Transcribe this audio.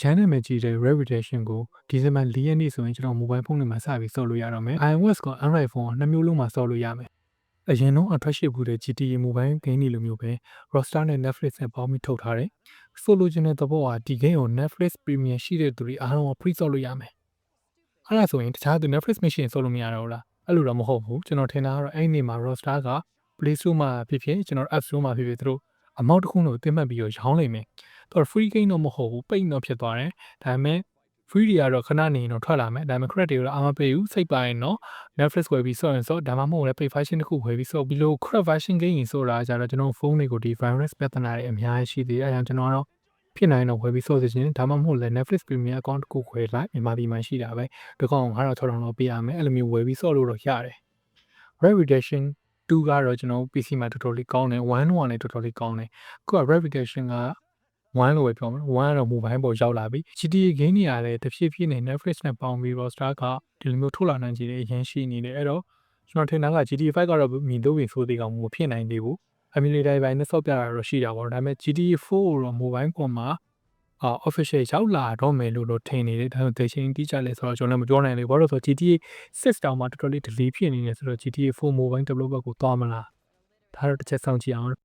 channel မှာကြည့်တဲ့ reputation ကိုဒီဇင်ဘာ၄ရက်နေ့ဆိုရင်ကျွန်တော် mobile phone တွေမှာစပြီးဆော့လို့ရတော့မယ် iOS က Android phone နှစ်မျိုးလုံးမှာဆော့လို့ရမယ်အရင်တော့အထွက်ရှိဘူးတဲ့ GTA mobile game တွေလိုမျိုးပဲ Rockstar နဲ့ Netflix နဲ့ပေါင်းပြီးထုတ်ထားတယ်ဆိုလိုချင်တဲ့သဘောကဒီ game ကို Netflix Premium ရှိတဲ့သူတွေအားလုံးက free ဆော့လို့ရမယ်အဲ့ဒါဆိုရင်တခြားသူ Netflix မရှိရင်ဆော့လို့မရတော့ဘူးလားအဲ့လိုတော့မဟုတ်ဘူးကျွန်တော်ထင်တာကတော့အဲ့ဒီနေ့မှာ Rockstar က Play Store မှာဖြစ်ဖြစ်ကျွန်တော် App Store မှာဖြစ်ဖြစ်သူတို့ အမောက်တစ်ခုကိုတင်မှတ်ပြီးတော့ရောင်းလိုက်မယ်သူက free game တော့မဟုတ်ဘူးပိတ်တော့ဖြစ်သွားတယ်ဒါပေမဲ့ free တွေကတော့ခဏနေရင်တော့ထွက်လာမယ်ဒါပေမဲ့ credit တွေတော့အာမပေးဘူးစိတ်ပါရင်တော့ Netflix ဝယ်ပြီးဆော့ရင်ဆော့ဒါမှမဟုတ်လည်း pay version တစ်ခုဝယ်ပြီးဆော့ပြီးလို့ credit version game ကြီးဆိုတာကြတော့ကျွန်တော်ဖုန်းတွေကိုဒီ virus ပြဿနာတွေအများကြီးရှိသေးတယ်အဲဒါကြောင့်ကျွန်တော်ကတော့ဖြစ်နိုင်တော့ဝယ်ပြီးဆော့စီခြင်းဒါမှမဟုတ်လည်း Netflix Premium account တစ်ခုခွဲလိုက်မြန်မာပြည်မှာရှိတာပဲဒီကောင်9000 6000လောက်ပေးရမယ်အဲ့လိုမျိုးဝယ်ပြီးဆော့လို့တော့ရတယ် reputation 2ကတော့ကျွန်တော် PC မှာတော်တော်လေးကောင်းတယ်1 1လည်းတော်တော်လေးကောင်းတယ်အခုက reputation က1လို့ပဲပြောမယ်1ကတော့ mobile ပေါ်ရောက်လာပြီ GTA game တွေရတယ်တဖြည်းဖြည်းနဲ့ Netflix နဲ့ပေါင်းပြီး Rockstar ကဒီလိုမျိုးထုတ်လာနိုင်ကြတယ်အရင်ရှိနေတယ်အဲ့တော့ကျွန်တော်ထင်တာက GTA 5ကတော့မြင်တော့ဝင်ဆိုသေးကောင်မဖြစ်နိုင်သေးဘူး emulator ဘိုင်းနဲ့ဆော့ပြတာတော့ရှိတာပေါ့ဒါပေမဲ့ GTA 4ကိုတော့ mobile ပေါ်မှာ အာ official ရောက်လာတော့မယ်လို့တော့ထင်နေတယ်ဒါပေမဲ့တချိန်တိကျလဲဆိုတော့ကျွန်တော်လည်းမပြောနိုင်ဘူးဘာလို့လဲဆိုတော့ GTA 6တောင်မှတော်တော်လေး delay ဖြစ်နေတယ်ဆိုတော့ GTA 4 mobile developer ကိုသွားမလားဒါတော့တစ်ချက်စောင့်ကြည့်အောင်